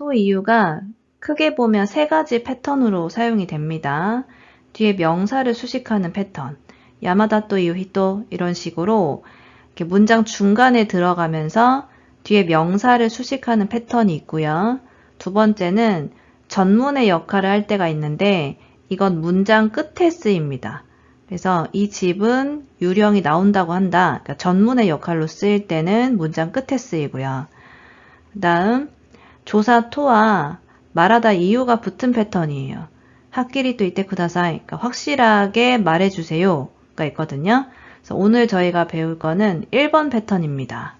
또 이유가 크게 보면 세 가지 패턴으로 사용이 됩니다. 뒤에 명사를 수식하는 패턴, 야마다 또 이유 히 또 이런 식으로 문장 중간에 들어가면서 뒤에 명사를 수식하는 패턴이 있고요. 두 번째는 전문의 역할을 할 때가 있는데 이건 문장 끝에 쓰입니다. 그래서 이 집은 유령이 나온다고 한다. 그러니까 전문의 역할로 쓰일 때는 문장 끝에 쓰이고요. 그 다음 조사 토와 말하다 이유가 붙은 패턴이에요. 학끼리 또 이때 쿠다사이. 그러니까 확실하게 말해주세요가 있거든요. 그래서 오늘 저희가 배울 거는 1번 패턴입니다.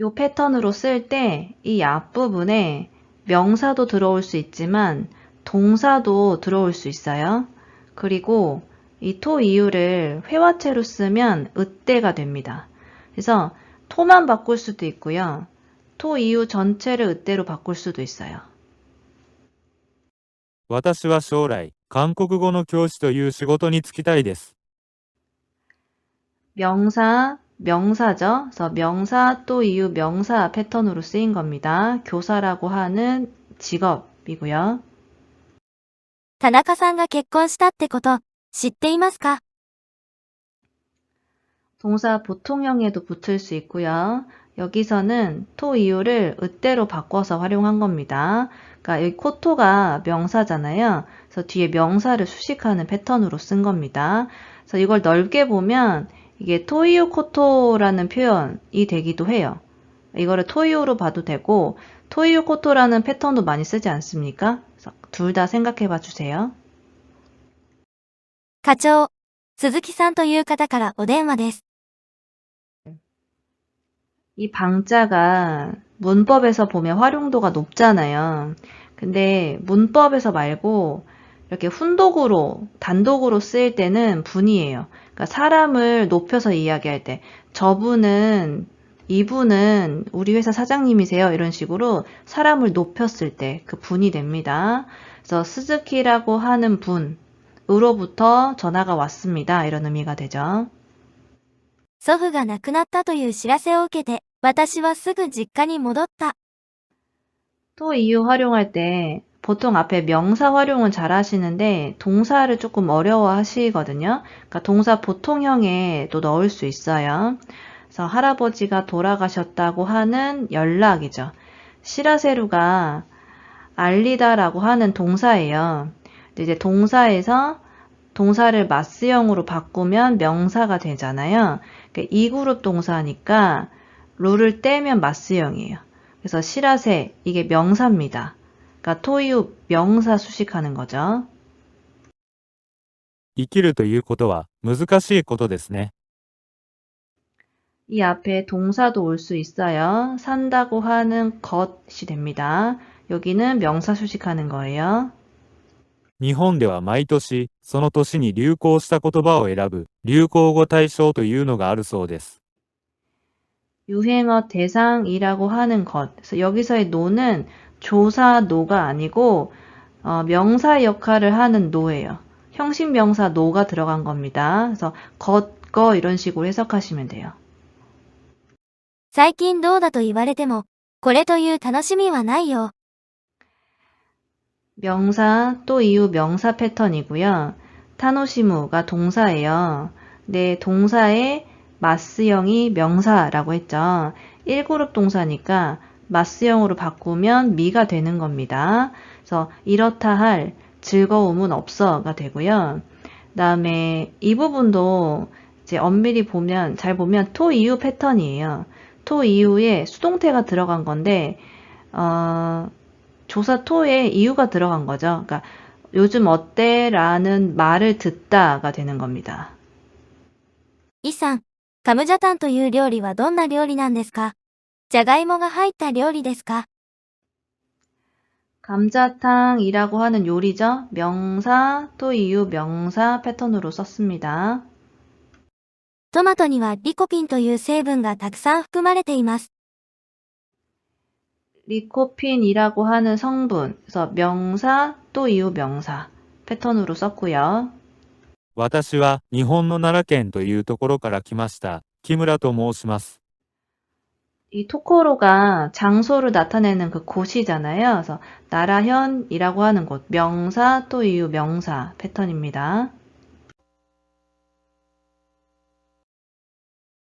이 패턴으로 쓸 때 이 앞부분에 명사도 들어올 수 있지만 동사도 들어올 수 있어요. 그리고 이 토 이유를 회화체로 쓰면 으때가 됩니다. 그래서 토만 바꿀 수도 있고요. 토 이유 전체를 으때로 바꿀 수도 있어요. 私は将来、韓国語の教師という仕事に就きたいです。 명사, 명사죠. 그래서 명사 또 이유 명사 패턴으로 쓰인 겁니다. 교사라고 하는 직업이고요. 田中さんが結婚したってこと、知っていますか 동사 보통형에도 붙을 수 있고요. 여기서는 토 이유를 으때로 바꿔서 활용한 겁니다. 그러니까 여기 코토가 명사잖아요. 그래서 뒤에 명사를 수식하는 패턴으로 쓴 겁니다. 그래서 이걸 넓게 보면 이게 토이유 코토라는 표현이 되기도 해요. 이거를 토이유로 봐도 되고 토이유 코토라는 패턴도 많이 쓰지 않습니까? 둘 다 생각해 봐 주세요. 課長、鈴木さんという方からお電話です。 이 방자가 문법에서 보면 활용도가 높잖아요. 근데 문법에서 말고 이렇게 훈독으로, 단독으로 쓰일 때는 분이에요. 그러니까 사람을 높여서 이야기할 때, 저분은, 이분은 우리 회사 사장님이세요. 이런 식으로 사람을 높였을 때 그 분이 됩니다. 그래서 스즈키라고 하는 분으로부터 전화가 왔습니다. 이런 의미가 되죠. 祖父が亡くなったという知らせを受けて、 私はすぐ実家に戻った。 또 이유 활용할 때 보통 앞에 명사 활용은 잘 하시는데 동사를 조금 어려워 하시거든요. 그러니까 동사 보통형에 또 넣을 수 있어요. 그래서 할아버지가 돌아가셨다고 하는 연락이죠. 시라세루가 알리다라고 하는 동사예요. 근데 이제 동사에서 동사를 마스형으로 바꾸면 명사가 되잖아요. 그러니까 이 그룹 동사니까 룰을 떼면 마스형이에요. 그래서 시라세 이게 명사입니다. 그러니까 토유 명사 수식하는 거죠. 生きるということは難しいことですね。 이 앞에 동사도 올 수 있어요. 산다고 하는 것이 됩니다. 여기는 명사 수식하는 거예요. 日本では毎年、その年に流行した言葉を選ぶ、流行語大賞というのがあるそうです。 유행어 대상이라고 하는 것. 그래서 여기서의 노는 조사 노가 아니고 어, 명사 역할을 하는 노예요. 형식 명사 노가 들어간 겁니다. 그래서 것, 거 이런 식으로 해석하시면 돼요. 最近どうだと言われても、これという楽しみはないよ。 명사 또 이유 명사 패턴이고요. 타노시무가 동사예요. 네, 동사의 마스형이 명사라고 했죠. 1그룹 동사니까 마스형으로 바꾸면 미가 되는 겁니다. 그래서 이렇다 할 즐거움은 없어가 되고요. 다음에 이 부분도 이제 엄밀히 보면 잘 보면 토 이후 패턴이에요. 토 이후에 수동태가 들어간 건데 어, 조사 to에 이유가 들어간 거죠. 그러니까 요즘 어때? 라는 말을 듣다가 되는 겁니다. 이상 カムジャタンという料理はどんな料理なんですかじゃがいもが入った料理ですか 감자탕이라고 하는 요리죠. 명사, 또 이유 명사 패턴으로 썼습니다. トマトにはリコピンという成分がたくさん含まれています。 리코핀이라고 하는 성분, 그래서 명사, 또 이유 명사 패턴으로 썼고요. 私は日本の奈良県というところから来ました。木村と申します。 이 토코로가 장소를 나타내는 그 곳이잖아요. 그래서 나라현이라고 하는 곳, 명사 또 이유 명사 패턴입니다.